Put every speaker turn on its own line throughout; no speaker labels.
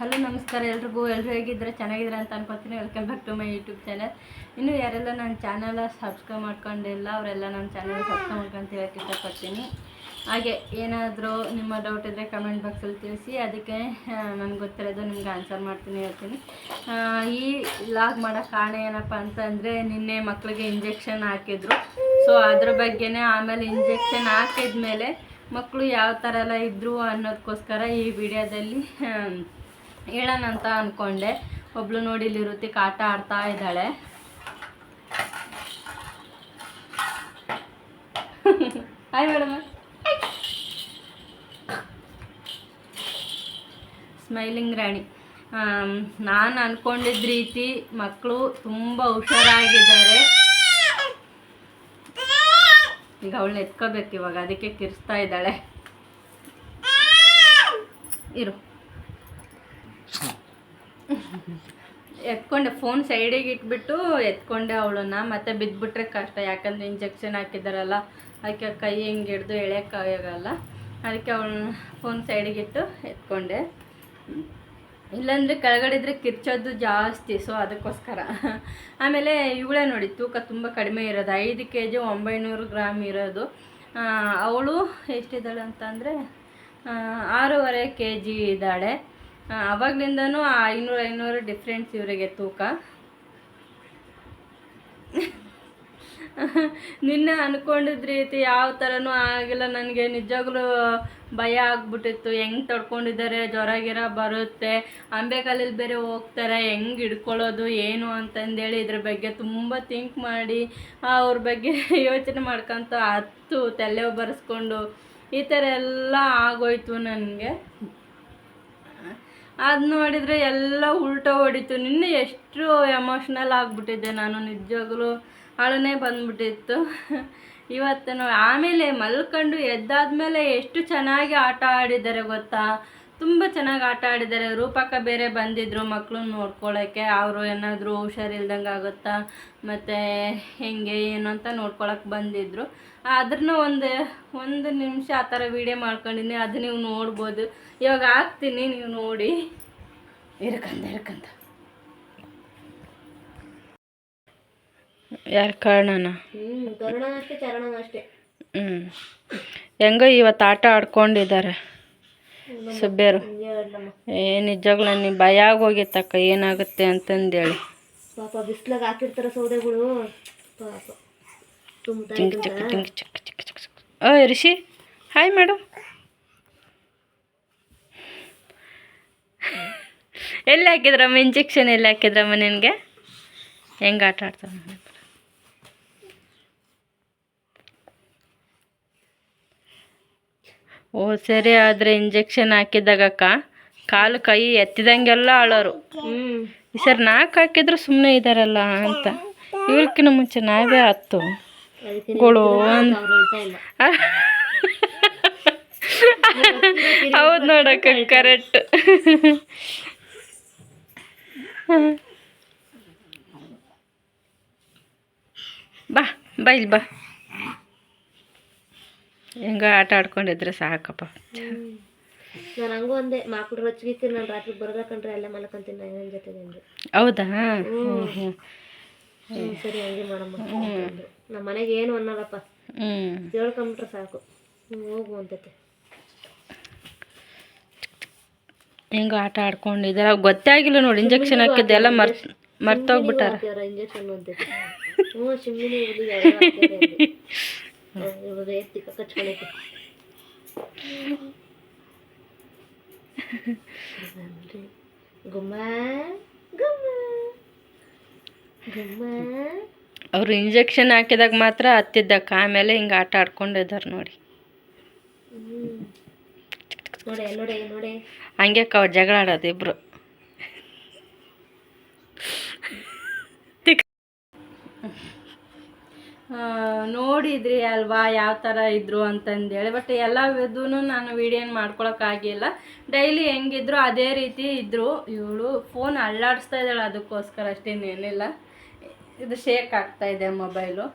Hello, ನಮಸ್ಕಾರ ಎಲ್ರಿಗೂ. ಎಲ್ಲರೂ ಹೇಗಿದ್ರೆ ಚೆನ್ನಾಗಿದ್ರೆ ಅಂತ ಅನ್ಕೊತೀನಿ. Welcome back to my YouTube channel ಇನ್ನು ಯಾರೆಲ್ಲ ನನ್ನ ಚಾನಲ್ ಸಬ್ಸ್ಕ್ರೈಬ್ ಮಾಡ್ಕೊಂಡಿಲ್ಲ ಅವರೆಲ್ಲ ನನ್ನ ಚಾನಲ್ ಸಬ್ಸ್ಕ್ರೈಬ್ ಮಾಡ್ಕೊಂತ ಹೇಳಕ್ಕೆ ಇಷ್ಟಪಡ್ತೀನಿ. ಹಾಗೆ ಏನಾದರೂ ನಿಮ್ಮ ಡೌಟ್ ಇದ್ದರೆ ಕಮೆಂಟ್ ಬಾಕ್ಸಲ್ಲಿ ತಿಳಿಸಿ. ಅದಕ್ಕೆ ನನಗೆ ಗೊತ್ತಿರೋದು ನಿಮ್ಗೆ ಆನ್ಸರ್ ಮಾಡ್ತೀನಿ, ಹೇಳ್ತೀನಿ. ಈ ಲಾಗ್ ಮಾಡೋ ಕಾರಣ ಏನಪ್ಪ ಅಂತಂದರೆ ನಿನ್ನೆ ಮಕ್ಕಳಿಗೆ ಇಂಜೆಕ್ಷನ್ ಹಾಕಿದ್ರು. ಸೊ ಅದ್ರ ಬಗ್ಗೆನೇ ಆಮೇಲೆ ಇಂಜೆಕ್ಷನ್ ಹಾಕಿದ್ಮೇಲೆ ಮಕ್ಕಳು ಯಾವ ಥರ ಎಲ್ಲ ಇದ್ದರು ಅನ್ನೋದಕ್ಕೋಸ್ಕರ ಈ ವಿಡಿಯೋದಲ್ಲಿ ಹೇಳೋಣ ಅಂತ ಅಂದ್ಕೊಂಡೆ ಒಬ್ಳು ನೋಡಿ ಇಲ್ಲಿ ಋತಿಕ್ ಆಟ ಆಡ್ತಾ ಇದ್ದಾಳೆ. ಹಾಯ್ ಮೇಡಮ್ ಸ್ಮೈಲಿಂಗ್ ರಾಣಿ ನಾನು ಅಂದ್ಕೊಂಡಿದ್ದ ರೀತಿ ಮಕ್ಕಳು ತುಂಬ ಹುಷಾರಾಗಿದ್ದಾರೆ. ಈಗ ಅವಳನ್ನ ಎತ್ಕೋಬೇಕು ಇವಾಗ, ಅದಕ್ಕೆ ಕಿರಿಸ್ತಾ ಇದ್ದಾಳೆ. ಇರು. ಎತ್ಕೊಂಡೆ ಫೋನ್ ಸೈಡಿಗೆ ಇಟ್ಬಿಟ್ಟು ಎತ್ಕೊಂಡೆ ಅವಳನ್ನ. ಮತ್ತೆ ಬಿದ್ದುಬಿಟ್ರೆ ಕಷ್ಟ. ಯಾಕಂದ್ರೆ ಇಂಜೆಕ್ಷನ್ ಹಾಕಿದಾರಲ್ಲ, ಅದಕ್ಕೆ ಕೈ ಹಿಂಗೆ ಹಿಡ್ದು ಎಳೆಯೋಕ್ಕಾಗಲ್ಲ ಅದಕ್ಕೆ ಅವಳನ್ನ ಫೋನ್ ಸೈಡಿಗೆ ಇಟ್ಟು ಎತ್ಕೊಂಡೆ. ಇಲ್ಲಾಂದರೆ ಕೆಳಗಡೆ ಇದ್ರೆ ಕಿರ್ಚೋದು ಜಾಸ್ತಿ ಸೊ ಅದಕ್ಕೋಸ್ಕರ. ಆಮೇಲೆ ಇವಳೇ ನೋಡಿ, ತೂಕ ತುಂಬ ಕಡಿಮೆ ಇರೋದು. ಐದು ಕೆ ಜಿ ಒಂಬೈನೂರು ಗ್ರಾಮ್ ಇರೋದು. ಅವಳು ಎಷ್ಟಿದ್ದಾಳೆ ಅಂತಂದರೆ ಆರೂವರೆ ಕೆ ಜಿ ಇದ್ದಾಳೆ. ಅವಾಗ್ಲಿಂದನೂ ಐನೂರು ಐನೂರು ಡಿಫ್ರೆನ್ಸ್ ಇವರಿಗೆ ತೂಕ. ನಿನ್ನೆ ಅನ್ಕೊಂಡಿದ್ರಿ ರೀತಿ ಯಾವ ಥರನೂ ಆಗಿಲ್ಲ, ನನಗೆ ನಿಜವಾಗ್ಲೂ ಭಯ ಆಗ್ಬಿಟ್ಟಿತ್ತು. ಹೆಂಗೆ ತಡ್ಕೊಂಡಿದ್ದಾರೆ, ಜ್ವರ ಗಿರ ಬರುತ್ತೆ ಅಂಬೆಕಾಲಲ್ಲಿ ಬೇರೆ ಹೋಗ್ತಾರೆ, ಹೆಂಗೆ ಹಿಡ್ಕೊಳ್ಳೋದು, ಏನು ಅಂತಂದೇಳಿ ಇದ್ರ ಬಗ್ಗೆ ತುಂಬ ಥಿಂಕ್ ಮಾಡಿ ಅವ್ರ ಬಗ್ಗೆ ಯೋಚನೆ ಮಾಡ್ಕೊಂತ ಹತ್ತು ತಲೆ ಬರೆಸ್ಕೊಂಡು ಈ ಥರ ಎಲ್ಲ ಆಗೋಯ್ತು ನನಗೆ. ಅದು ನೋಡಿದರೆ ಎಲ್ಲ ಉಲ್ಟಾ ಹೊಡಿತು. ನಿನ್ನೆ ಎಷ್ಟು ಎಮೋಷ್ನಲ್ ಆಗಿಬಿಟ್ಟಿದ್ದೆ ನಾನು ನಿಜವಾಗ್ಲೂ ಅಳನೇ ಬಂದ್ಬಿಟ್ಟಿತ್ತು. ಇವತ್ತು ಆಮೇಲೆ ಮಲ್ಕೊಂಡು ಎದ್ದಾದ್ಮೇಲೆ ಎಷ್ಟು ಚೆನ್ನಾಗಿ ಆಟ ಆಡಿದ್ದಾರೆ ಗೊತ್ತಾ? ತುಂಬ ಚೆನ್ನಾಗಿ ಆಟ ಆಡಿದ್ದಾರೆ. ರೂಪಕ ಬೇರೆ ಬಂದಿದ್ರು ಮಕ್ಕಳನ್ನ ನೋಡ್ಕೊಳ್ಳೋಕ್ಕೆ ಅವರು ಏನಾದರೂ ಹುಷಾರಿಲ್ದಂಗೆ ಆಗುತ್ತಾ ಮತ್ತು ಹೆಂಗೆ ಏನು ಅಂತ ನೋಡ್ಕೊಳಕ್ಕೆ ಬಂದಿದ್ದರು ಅದನ್ನ ಒಂದು ಒಂದು ನಿಮಿಷ ಆ ಥರ ವೀಡಿಯೋ ಮಾಡ್ಕೊಂಡಿನಿ ಅದು ನೀವು ನೋಡ್ಬೋದು. ಇವಾಗ ಹಾಕ್ತೀನಿ ನೀವು ನೋಡಿ. ಇರ್ಕಂತ ಇರ್ಕಂತ. ಯಾರು ಕಾರಣನ?
ಹ್ಮ್ ಕರುಣ ಅಷ್ಟೇ ಚರಣ ಅಷ್ಟೇ
ಹ್ಞೂ ಹೆಂಗೋ ಇವತ್ತು ಆಟ ಆಡ್ಕೊಂಡಿದ್ದಾರೆ ಸುಬ್ಬೇರು ಏ ನಿಜಗಳ ನೀ ಭಯ ಆಗೋಗಿತ್ತಕ್ಕ ಏನಾಗುತ್ತೆ ಅಂತಂದೇಳಿ.
ಪಾಪ ಬಿಸ್ಲಾಗ ಹಾಕಿರ್ತಾರ ಸೌದೆಗಳು. ಪಾಪ.
ರಿಷಿ ಹಾಯ್ ಮೇಡಮ್ ಎಲ್ಲಿ ಹಾಕಿದ್ರಮ್ಮ ಇಂಜೆಕ್ಷನ್ ಎಲ್ಲಿ ಹಾಕಿದ್ರಮ್ಮ ನಿನಗೆ? ಹೆಂಗೆ ಆಟ ಆಡ್ತಾನೆ ಓ ಸರಿ ಆದರೆ ಇಂಜೆಕ್ಷನ್ ಹಾಕಿದಾಗಕ್ಕ ಕಾಲು ಕೈ ಎತ್ತಿದಂಗೆಲ್ಲ
ಆಳೋರು.
ಈ ಸರ್ ನಾಲ್ಕು ಹಾಕಿದ್ರು ಸುಮ್ಮನೆ ಇದ್ದಾರಲ್ಲ ಅಂತ. ಇವ್ರಕ್ಕಿಂತ ಮುಂಚೆ ನಾವೇ ಹತ್ತು. ಗೋಳು ಹೌದ್ ನೋಡಕ್ಕ ಕರೆಕ್ಟ್ ಬಾ ಬಾ ಇಲ್ಲಿ ಬಾ. ಹೆಂಗ ಆಟ ಆಡ್ಕೊಂಡಿದ್ರೆ ಸಾಕಪ್ಪ.
ನಾನು ಹಂಗೂ ಅಂದೆ ಮಕ್ಳು ರೊಚ್ಚಿಗೆ ನಾನು ರಾತ್ರಿ ಬರ್ಬೇಕಂದ್ರೆ ಅಲ್ಲೇ ಮಲ್ಕೊಂತೀನಿ ನನ್ನ ಜೊತೆ
ಹೌದಾ? ಹ್ಞೂ ಹ್ಞೂ
ಸರಿ ಹಂಗೆ ಮಾಡಮ್ಮ. ನಮ್ಮ ಮನೆಗೆ ಏನು ಅನ್ನೋದಪ್ಪ
ಹ್ಞೂ
ತಿಳ್ಕೊಂಬಿಟ್ರೆ ಸಾಕು ಹೋಗು ಅಂತೈತೆ
ಹೆಂಗ ಆಟ ಆಡ್ಕೊಂಡು ಅವ್ರಿಗೆ ಗೊತ್ತೇ ಆಗಿಲ್ಲ ನೋಡಿ ಇಂಜೆಕ್ಷನ್ ಹಾಕಿದ್ದೆಲ್ಲ ಮರ್ತ್ ಮರ್ತೋಗ್ಬಿಟ್ಟಾರ
ಇಂಜೆಕ್ಷನ್ ಅಂತೈತೆ ಹ್ಞೂ ಇವಾಗ ಎತ್ತಿ ಕಚ್ಕೊಳಕ್ಕೆ ಗುಮ್ಮ ಗುಮ್ಮ
ಅವರು ಇಂಜೆಕ್ಷನ್ ಹಾಕಿದಾಗ ಮಾತ್ರ ಹತ್ತಿದ್ದಕ್ಕ ಆಮೇಲೆ ಹಿಂಗೆ ಆಟ ಆಡ್ಕೊಂಡಿದ್ದಾರೆ ನೋಡಿ. ಹಂಗೆ ಅವ್ರು ಜಗಳ ಆಡೋದು ಇಬ್ರು. ನೋಡಿದ್ರಿ ಅಲ್ವಾ ಯಾವ ಥರ ಇದ್ರು ಅಂತಂದೇಳಿ ಬಟ್ ಎಲ್ಲ ಇದೂ ನಾನು ವೀಡಿಯೋನ ಮಾಡ್ಕೊಳಕ್ಕಾಗಿಲ್ಲ ಡೈಲಿ ಹೆಂಗಿದ್ರು ಅದೇ ರೀತಿ ಇದ್ದರು ಇವಳು ಫೋನ್ ಅಳ್ಳಾಡಿಸ್ತಾ ಇದ್ದಾಳೆ ಅದಕ್ಕೋಸ್ಕರ ಅಷ್ಟೇನೇನಿಲ್ಲ ಇದು ಶೇಕ್ ಆಗ್ತಾ ಇದೆ ಮೊಬೈಲು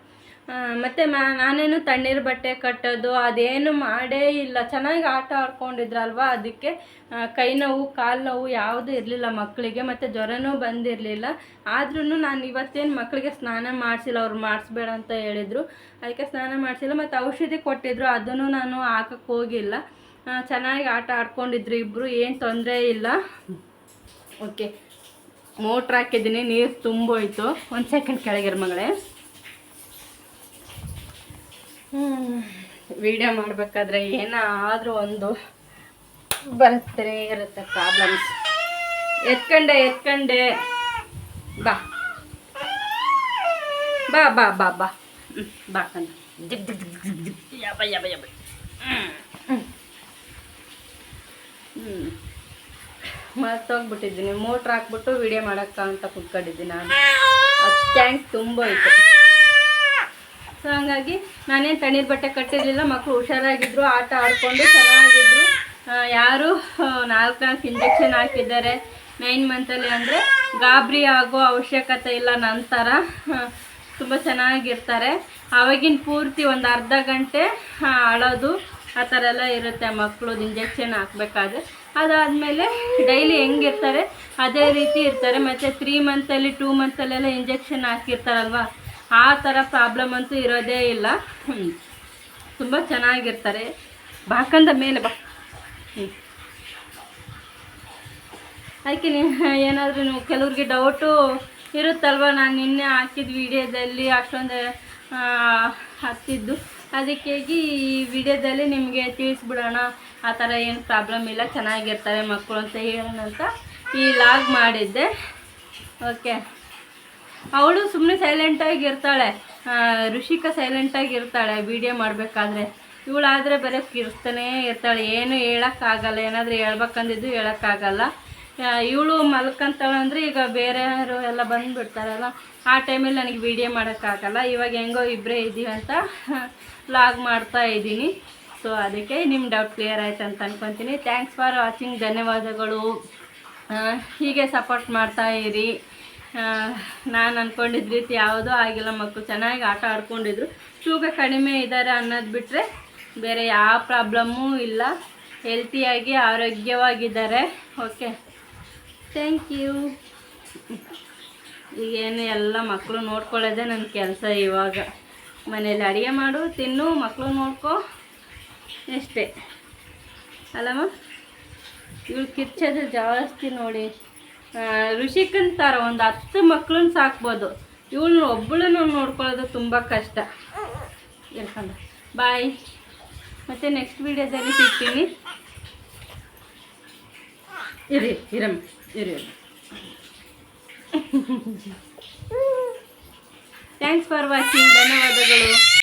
ಮತ್ತು ನಾನೇನು ತಣ್ಣೀರು ಬಟ್ಟೆ ಕಟ್ಟೋದು, ಅದೇನು ಮಾಡೇ ಇಲ್ಲ. ಚೆನ್ನಾಗಿ ಆಟ ಆಡ್ಕೊಂಡಿದ್ರಲ್ವಾ ಅದಕ್ಕೆ ಕೈ ನೋವು, ಕಾಲು ನೋವು ಯಾವುದೂ ಇರಲಿಲ್ಲ ಮಕ್ಕಳಿಗೆ ಮತ್ತು ಜ್ವರನೂ ಬಂದಿರಲಿಲ್ಲ. ಆದ್ರೂ ನಾನು ಇವತ್ತೇನು ಮಕ್ಕಳಿಗೆ ಸ್ನಾನ ಮಾಡಿಸಿಲ್ಲ, ಅವ್ರು ಮಾಡಿಸ್ಬೇಡ ಅಂತ ಹೇಳಿದರು. ಅದಕ್ಕೆ ಸ್ನಾನ ಮಾಡಿಸಿಲ್ಲ, ಮತ್ತು ಔಷಧಿ ಕೊಟ್ಟಿದ್ರು, ಅದನ್ನು ನಾನು ಹಾಕಕ್ಕೆ ಹೋಗಿಲ್ಲ. ಚೆನ್ನಾಗಿ ಆಟ ಆಡ್ಕೊಂಡಿದ್ರು ಇಬ್ಬರು ಏನು ತೊಂದರೆ ಇಲ್ಲ. ಓಕೆ. ಮೋಟ್ರ್ ಹಾಕಿದ್ದೀನಿ, ನೀರು ತುಂಬೋಯ್ತು. ಒಂದು ಸೆಕೆಂಡ್ ಕೆಳಗಿರ ಮಗಳೇ. ವಿಡಿಯೋ ಮಾಡಬೇಕಾದ್ರೆ ಏನಾದರೂ ಒಂದು ಬರ್ತೇ ಇರುತ್ತೆ ಪ್ರಾಬ್ಲಮ್ಸ್ ಎತ್ಕಂಡೆ ಎತ್ಕಂಡೆ. ಬಾ. ಬಾ ಬಾ ಬಾ ಬಾ. ಹ್ಞೂ ಬಾ ಕಂದ ದಿಗ್ ದಿಗ್ ಜಿಗ್ ಜಿಗ್. ಯಾಬ ಯಾಬ ಯಬ್ಬ ಹ್ಞೂ ಹ್ಮ್. ಮರ್ತೋಗ್ಬಿಟ್ಟಿದ್ದೀನಿ ಮೋಟ್ರ್ ಹಾಕ್ಬಿಟ್ಟು ವಿಡಿಯೋ ಮಾಡಕ್ಕ ಅಂತ ಕುತ್ಕೊಂಡಿದ್ದೀನಿ ನಾನು ಅದು ಟ್ಯಾಂಕ್ ತುಂಬ ಇತ್ತು ಸೊ ಹಂಗಾಗಿ ನಾನೇನು ತಣ್ಣೀರು ಬಟ್ಟೆ ಕಟ್ಟಿರಲಿಲ್ಲ ಮಕ್ಕಳು ಹುಷಾರಾಗಿದ್ರು ಆಟ ಆಡಿಕೊಂಡು ಚೆನ್ನಾಗಿದ್ರು ಯಾರು ನಾಲ್ಕು ನಾಲ್ಕು ಇಂಜೆಕ್ಷನ್ ಹಾಕಿದ್ದಾರೆ ನೈನ್ ಮಂತಲ್ಲಿ ಅಂದರೆ ಗಾಬರಿ ಆಗೋ ಅವಶ್ಯಕತೆ ಇಲ್ಲ ನಂತರ ತುಂಬ ಚೆನ್ನಾಗಿರ್ತಾರೆ ಆವಾಗಿನ ಪೂರ್ತಿ ಒಂದು ಅರ್ಧ ಗಂಟೆ ಅಳೋದು ಆ ಥರ ಎಲ್ಲ ಇರುತ್ತೆ ಮಕ್ಕಳು ಇಂಜೆಕ್ಷನ್ ಹಾಕ್ಬೇಕಾದ್ರೆ ಅದಾದಮೇಲೆ ಡೈಲಿ ಹೆಂಗಿರ್ತಾರೆ ಅದೇ ರೀತಿ ಇರ್ತಾರೆ. ಮತ್ತು ತ್ರೀ ಮಂತಲ್ಲಿ ಟೂ ಮಂತಲ್ಲೆಲ್ಲ ಇಂಜೆಕ್ಷನ್ ಹಾಕಿರ್ತಾರಲ್ವ? ಆ ಥರ ಪ್ರಾಬ್ಲಮ್ ಅಂತೂ ಇರೋದೇ ಇಲ್ಲ. ತುಂಬ ಚೆನ್ನಾಗಿರ್ತಾರೆ. ಬಾಕಂದ ಮೇಲೆ ಬಾ. ಅದಕ್ಕೆ ನೀವು ಏನಾದರೂ ನೀವು ಕೆಲವ್ರಿಗೆ ಡೌಟು ಇರುತ್ತಲ್ವ? ನಾನು ನಿನ್ನೆ ಹಾಕಿದ ವಿಡಿಯೋದಲ್ಲಿ ಅಷ್ಟೊಂದು ಹತ್ತಿದ್ದು. ಅದಕ್ಕಾಗಿ ಈ ವಿಡಿಯೋದಲ್ಲಿ ನಿಮಗೆ ತಿಳಿಸ್ಬಿಡೋಣ, ಆ ಥರ ಏನು ಪ್ರಾಬ್ಲಮ್ ಇಲ್ಲ ಚೆನ್ನಾಗಿರ್ತವೆ ಮಕ್ಕಳು ಅಂತ ಹೇಳೋಣ ಅಂತ ಈ ಲಾಗ್ ಮಾಡಿದ್ದೆ. ಓಕೆ. ಅವಳು ಸುಮ್ಮನೆ ಸೈಲೆಂಟಾಗಿರ್ತಾಳೆ ಋಷಿಕಾ ಸೈಲೆಂಟಾಗಿ ಇರ್ತಾಳೆ ವಿಡಿಯೋ ಮಾಡಬೇಕಾದ್ರೆ. ಇವಳಾದರೆ ಬರೀ ಕಿರ್ಸ್ತಾನೇ ಇರ್ತಾಳೆ. ಏನು ಹೇಳೋಕ್ಕಾಗಲ್ಲ, ಏನಾದರೂ ಹೇಳ್ಬೇಕಂದಿದ್ದು ಹೇಳೋಕ್ಕಾಗಲ್ಲ. ಇವಳು ಮಲ್ಕೊಂತಾಳೆ ಅಂದರೆ ಈಗ ಬೇರೆಯವರು ಎಲ್ಲ ಬಂದುಬಿಡ್ತಾರಲ್ಲ, ಆ ಟೈಮಲ್ಲಿ ನನಗೆ ವಿಡಿಯೋ ಮಾಡೋಕ್ಕಾಗಲ್ಲ. ಇವಾಗ ಹೆಂಗೋ ಇಬ್ಬರೇ ಇದ್ದೀವಿ ಅಂತ ಲಾಗ್ ಮಾಡ್ತಾ ಇದ್ದೀನಿ. ಸೊ ಅದಕ್ಕೆ ನಿಮ್ಮ ಡೌಟ್ ಕ್ಲಿಯರ್ ಆಯ್ತು ಅಂತ ಅನ್ಕೊತೀನಿ. ಥ್ಯಾಂಕ್ಸ್ ಫಾರ್ ವಾಚಿಂಗ್ ಧನ್ಯವಾದಗಳು. ಹೀಗೆ ಸಪೋರ್ಟ್ ಮಾಡ್ತಾ ಇರಿ. ನಾನು ಅಂದ್ಕೊಂಡಿದ್ದ ರೀತಿ ಯಾವುದೂ ಆಗಿಲ್ಲ. ಮಕ್ಕಳು ಚೆನ್ನಾಗಿ ಆಟ ಆಡ್ಕೊಂಡಿದ್ರು. ತೂಕ ಕಡಿಮೆ ಇದ್ದಾರೆ ಅನ್ನೋದು ಬಿಟ್ಟರೆ ಬೇರೆ ಯಾವ ಪ್ರಾಬ್ಲಮ್ಮೂ ಇಲ್ಲ. ಹೆಲ್ತಿಯಾಗಿ ಆರೋಗ್ಯವಾಗಿದ್ದಾರೆ. ಓಕೆ ಥ್ಯಾಂಕ್ ಯು ಈಗೇನು ಎಲ್ಲ ಮಕ್ಕಳು ನೋಡ್ಕೊಳ್ಳೋದೇ ನನ್ನ ಕೆಲಸ ಇವಾಗ. ಮನೇಲಿ ಅಡುಗೆ ಮಾಡು, ತಿನ್ನು ಮಕ್ಕಳು ನೋಡ್ಕೊ. ಎಷ್ಟೇ. ಅಲ್ಲಮ್ಮ? ಇವಳು ಕಿರ್ಚೋದು ಜಾಸ್ತಿ ನೋಡಿ. ಋಷಿಕಂತಾರ ಒಂದು ಹತ್ತು ಮಕ್ಳನ್ನ ಸಾಕ್ಬೋದು. ಇವಳು ಒಬ್ಬಳನ್ನು ನೋಡ್ಕೊಳ್ಳೋದು ತುಂಬ ಕಷ್ಟ. ಇರ್ಕೊಂಡು ಬಾಯ್. ಮತ್ತು ನೆಕ್ಸ್ಟ್ ವೀಡಿಯೋದಲ್ಲಿ ಸಿಗ್ತೀನಿ. ಇರಿ ಇರಮ್ಮ ಇರಿ ಥ್ಯಾಂಕ್ಸ್ ಫಾರ್ ವಾಚಿಂಗ್ ಧನ್ಯವಾದಗಳು.